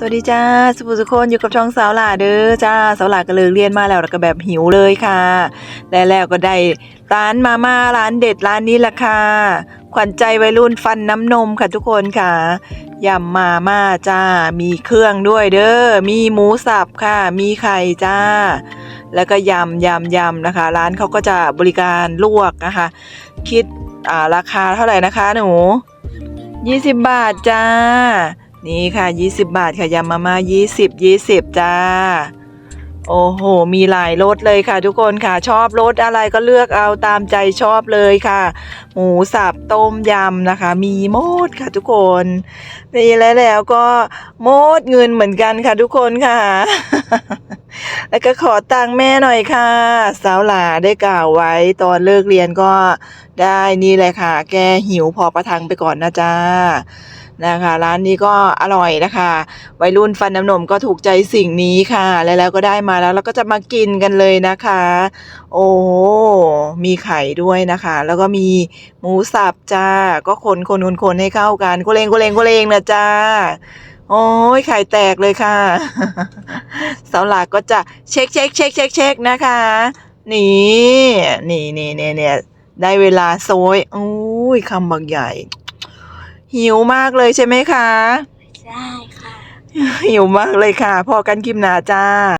สวัสดีจ้าสุภุสุคนอยู่กับช่องสาวหล่าเด้อจ้าสาวหล่าก็เลิกเรียนมาแล้วแล้วก็แบบหิวเลยค่ะและแล้วก็ได้ร้านมาม่าร้านเด็ดร้านนี้ละค่ะขวัญใจวัยรุ่นฟันน้ำนมค่ะทุกคนค่ะยำมาม่าจ้า มีเครื่องด้วยเด้อมีหมูสับค่ะ มีไข่จ้า แล้วก็ยำยำยำนะคะ ร้านเขาก็จะบริการลวกนะคะ คิดอ่าราคาเท่าไหร่นะคะหนู20 บาทจ้า นี่ค่ะ 20 บาทค่ะยำมาม่า20 20 จ้า โอ้โห มีหลายรสเลยค่ะ ทุกคนค่ะ ชอบรสอะไรก็เลือกเอาตามใจชอบเลยค่ะ หมูสับต้มยำนะคะ มีหมดค่ะทุกคนนี่แล้วแล้วก็หมดเงินเหมือนกันค่ะทุกคนค่ะ แล้วก็ขอตังค์แม่หน่อยค่ะ สาวหลาได้กล่าวไว้ตอนเลิกเรียนก็ได้นี่เลยค่ะ แกหิวพอประทังไปก่อนนะจ้า นะคะ ร้านนี้ก็อร่อยนะคะ วัยรุ่นฟันน้ำนมก็ถูกใจสิ่งนี้ค่ะ แล้วแล้วก็ได้มาแล้วเราก็จะมากินกันเลยนะคะ โอ้มีไข่ด้วยนะคะ แล้วก็มีหมูสับจ้า ก็คนคนคนคนให้เข้ากันโคเลงโคเลงโคเลงนะจ้าโอ้ยไข่แตกเลยค่ะสาวหลักก็จะเช็คเช็คเช็คเช็คเช็คนะคะ นี่นี่นี่เนี่ยได้เวลาโซยอุ้ยคำบักใหญ่ หิวมากเลยใช่ไหมคะได้ค่ะ หิวมากเลยค่ะพอกันกิมนาจ้า